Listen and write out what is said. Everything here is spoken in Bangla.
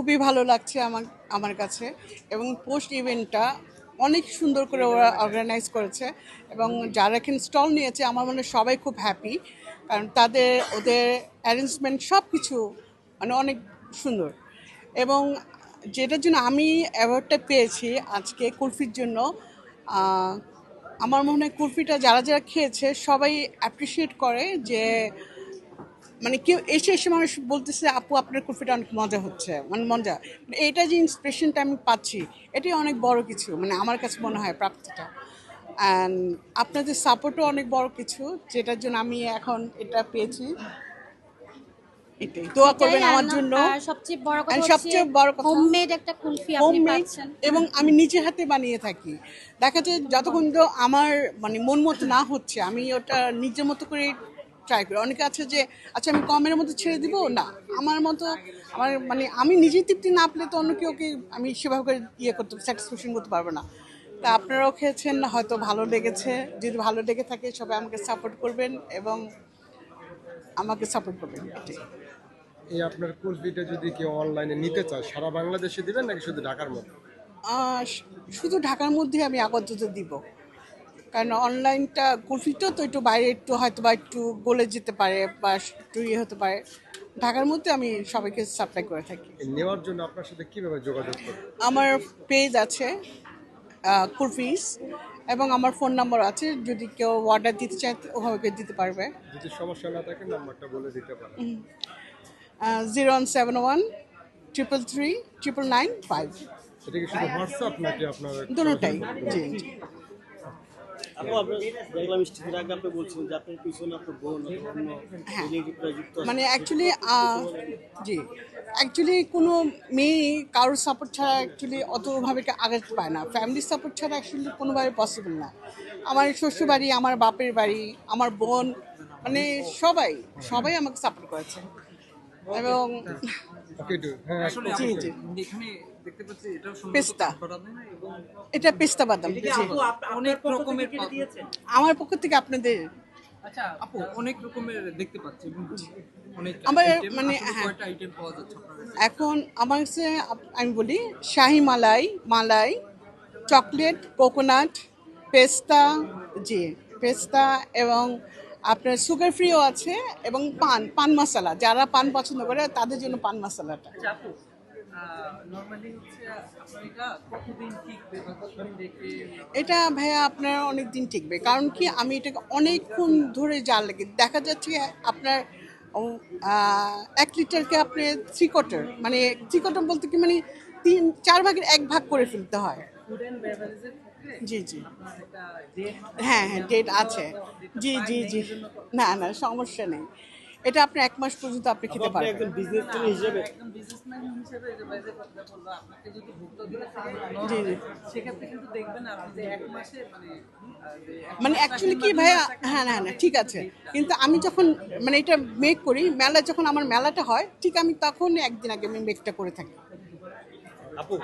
খুবই ভালো লাগছে আমার আমার কাছে। এবং পোস্ট ইভেন্টটা অনেক সুন্দর করে ওরা অর্গানাইজ করেছে এবং যারা এখানে স্টল নিয়েছে, আমার মনে সবাই খুব হ্যাপি কারণ তাদের, ওদের অ্যারেঞ্জমেন্ট সব কিছু মানে অনেক সুন্দর। এবং যেটার জন্য আমি অ্যাওয়ার্ডটা পেয়েছি আজকে কুলফির জন্য আমার মনে হয় কুলফিটা যারা যারা খেয়েছে সবাই অ্যাপ্রিসিয়েট করে যে মানে কেউ এসে এসে মানুষ বলতেছে আপু আপনার কুলফিটা অনেক মজা হচ্ছে। মানে মজা। মানে এইটা যে ইন্সপিরেশনটা আমি পাচ্ছি এটাই অনেক বড় কিছু। মানে আমার কাছে মনে হয় প্রাপ্তিটা। অ্যান্ড আপনাদের সাপোর্টও অনেক বড় কিছু যেটার জন্য আমি এখন এটা পেয়েছি। এটাই। দোয়া করবেন আমার জন্য। সবচেয়ে বড় কথা সবচেয়ে বড় কথা- হোমমেড একটা কুলফি আপনি পাচ্ছেন। এবং আমি নিজে হাতে বানিয়ে থাকি। দেখা যায় যতক্ষণ তো আমার মানে মন মতো না হচ্ছে আমি ওটা নিজের মতো করে ট্রাই করি। অনেকে আছে যে আচ্ছা আমি কমের মতো ছেড়ে দিব? না। আমার মতো আমার মানে আমি নিজেই তৃপ্তি না পেলে তো অন্য কেউকে আমি সেভাবে করে ইয়ে করতে স্যাটিসফ্যাকশন করতে পারব না। তা আপনারাও খেয়েছেন হয়তো ভালো লেগেছে। যদি ভালো লেগে থাকে সবাই আমাকে সাপোর্ট করবেন এবং আমাকে সাপোর্ট করবেন। এটাই। এই আপনার কুলফিটা যদি কেউ অনলাইনে নিতে চায় সারা বাংলাদেশে দিবেন নাকি শুধু ঢাকার মধ্যে? শুধু ঢাকার মধ্যে আমি আপাতত দিব। কারণ অনলাইনটা কুলফিটা তো একটু বাইরে একটু হয়তো বা একটু গলে যেতে পারে বা একটু ইয়ে হতে পারে। ঢাকার মধ্যে আমি সবাইকে সাপ্লাই করে থাকি। নেওয়ার জন্য আপনার সাথে কীভাবে যোগাযোগ করবে? আমার পেজ আছে কুলফিস এবং আমার ফোন নাম্বার আছে যদি কেউ অর্ডার দিতে চায় তো ওভাবে কেউ দিতে পারবে। যদি সমস্যা না থাকে নাম্বারটা বলে দিতে পারেন। Zero one seven one triple three triple nine five এটা কি শুধু হোয়াটসঅ্যাপ নাকি আপনার দুটোটাই। জি। মানে অ্যাকচুয়ালি জি। অ্যাকচুয়ালি কোনো মেয়ে কারোর সাপোর্ট ছাড়া অ্যাকচুয়ালি অতভাবে আগাতে পায় না। ফ্যামিলির সাপোর্ট ছাড়া অ্যাকচুয়ালি কোনোভাবে পসিবল না। আমার শ্বশুর বাড়ি আমার বাপের বাড়ি আমার বোন মানে সবাই সবাই আমাকে সাপোর্ট করেছে। এবং হ্যাঁ এটা পেস্তা। এটা পেস্তা বাদাম। অনেক রকমের আমার পক্ষ থেকে আপনাদের আচ্ছা আপু অনেক রকমের দেখতে পাচ্ছি অনেক আমার মানে, হ্যাঁ। আইটেম পাওয়া যাচ্ছে এখন আমার কাছে আমি বলি শাহি মালাই মালাই চকলেট কোকোনাট পেস্তা জি পেস্তা এবং আপনার সুগার ফ্রিও আছে এবং পান পান মশলা যারা পান পছন্দ করে তাদের জন্য পান মশলাটা আচ্ছা এটা ভাইয়া আপনার অনেক দিন টিকবে। কারণ কি আমি এটাকে অনেকক্ষণ ধরে জাল লাগে দেখা যাচ্ছে আপনার এক লিটারকে আপনি থ্রি কোয়ার্টার মানে থ্রি কোয়ার্টার বলতে কি মানে তিন চার ভাগের এক ভাগ করে ফেলতে হয়। জি জি। হ্যাঁ হ্যাঁ ডেট আছে। জি জি জি। না না সমস্যা নেই। এটা আপনি এক মাস পর্যন্ত আপনি খেতে আপনি পারবেন। একজন বিজনেসম্যান হিসেবে। একদম বিজনেসম্যান হিসেবে যে বাইরে কথা বলল আপনাকে যদি ভুক্ত দিলে জি, জি। সেক্ষেত্রে কিন্তু দেখবেন আপনি যে এক মাসে মানে এক মানে অ্যাকচুয়ালি কি ভাইয়া হ্যাঁ হ্যাঁ না ঠিক আছে। কিন্তু আমি যখন মানে এটা মেক করি মেলা যখন আমার মেলাটা হয় ঠিক আমি তখন একদিন আগে আমি মেকটা করে থাকি। আপু।